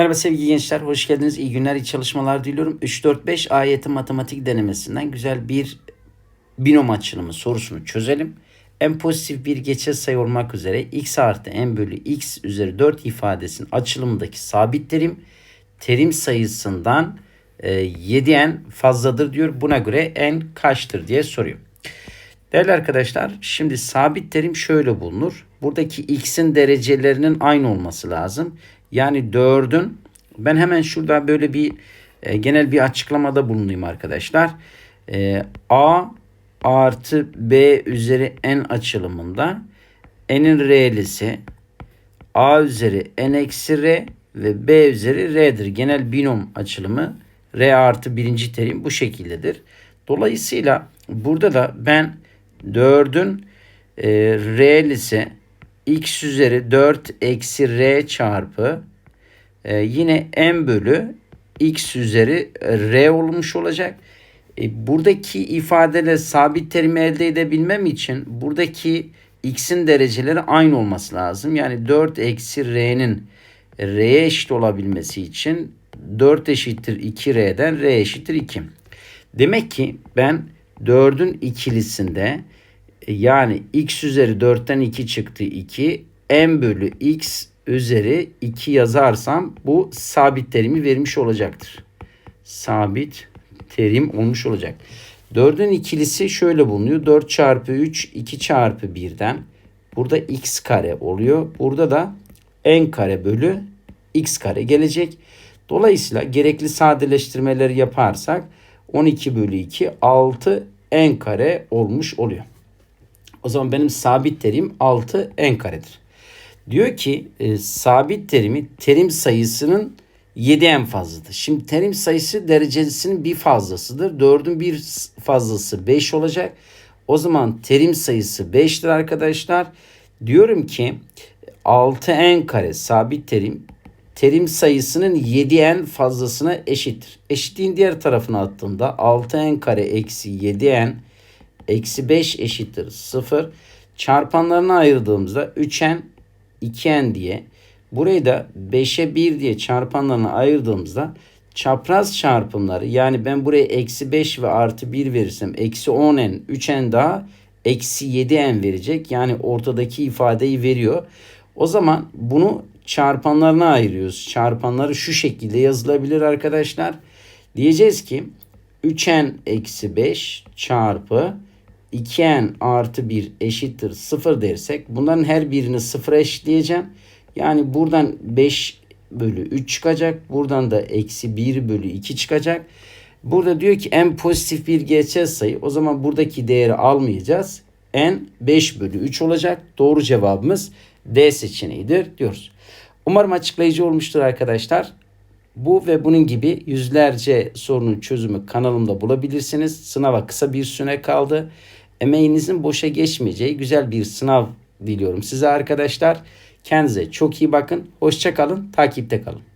Merhaba sevgili gençler, hoş geldiniz. İyi günler, iyi çalışmalar diliyorum. 3-4-5 ayeti matematik denemesinden güzel bir binom açılımı sorusunu çözelim. En pozitif bir geçer sayı olmak üzere x artı n bölü x üzeri 4 ifadesinin açılımındaki sabit terim terim sayısından e, 7n fazladır diyor. Buna göre n kaçtır diye soruyor. Değerli arkadaşlar şimdi sabit terim şöyle bulunur. Buradaki x'in derecelerinin aynı olması lazım. Yani 4'ün ben hemen şurada böyle bir e, genel bir açıklamada bulunayım arkadaşlar. E, a artı b üzeri n açılımında n'in r'lisi a üzeri n eksi r ve b üzeri r'dir. Genel binom açılımı r artı birinci terim bu şekildedir. Dolayısıyla burada da ben 4'ün e, r'lisi x üzeri 4 eksi r çarpı e, yine n bölü x üzeri r olmuş olacak. E, buradaki ifadeyle sabit terimi elde edebilmem için buradaki x'in dereceleri aynı olması lazım. Yani 4 eksi r'nin r'ye eşit olabilmesi için 4 eşittir 2r'den r eşittir 2. Demek ki ben 4'ün ikilisinde yani x üzeri 4'ten 2 çıktı 2. n bölü x üzeri 2 yazarsam bu sabit terimi vermiş olacaktır. Sabit terim olmuş olacak. 4'ün ikilisi şöyle bulunuyor. 4 çarpı 3 2 çarpı 1'den. Burada x kare oluyor. Burada da n kare bölü x kare gelecek. Dolayısıyla gerekli sadeleştirmeleri yaparsak 12 bölü 2 6 n kare olmuş oluyor. O zaman benim sabit terim 6 n karedir. Diyor ki e, sabit terimi terim sayısının 7 en fazladır. Şimdi terim sayısı derecesinin bir fazlasıdır. 4'ün bir fazlası 5 olacak. O zaman terim sayısı 5'tir arkadaşlar. Diyorum ki 6n kare sabit terim terim sayısının 7n fazlasına eşittir. Eşitliğin diğer tarafına attığımda 6n kare eksi 7n eksi 5 eşittir 0. Çarpanlarına ayırdığımızda 3n 2n diye burayı da 5'e 1 diye çarpanlarına ayırdığımızda çapraz çarpımları yani ben buraya eksi 5 ve artı 1 verirsem eksi 10n 3n daha eksi 7n verecek. Yani ortadaki ifadeyi veriyor. O zaman bunu çarpanlarına ayırıyoruz. Çarpanları şu şekilde yazılabilir arkadaşlar. Diyeceğiz ki 3n eksi 5 çarpı 2n artı 1 eşittir 0 dersek bunların her birini 0'a eşitleyeceğim. Yani buradan 5 bölü 3 çıkacak. Buradan da eksi 1 bölü 2 çıkacak. Burada diyor ki en pozitif bir gerçel sayı. O zaman buradaki değeri almayacağız. n 5 bölü 3 olacak. Doğru cevabımız D seçeneğidir diyoruz. Umarım açıklayıcı olmuştur arkadaşlar. Bu ve bunun gibi yüzlerce sorunun çözümü kanalımda bulabilirsiniz. Sınava kısa bir süre kaldı. Emeğinizin boşa geçmeyeceği güzel bir sınav diliyorum size arkadaşlar. Kendinize çok iyi bakın. Hoşça kalın. Takipte kalın.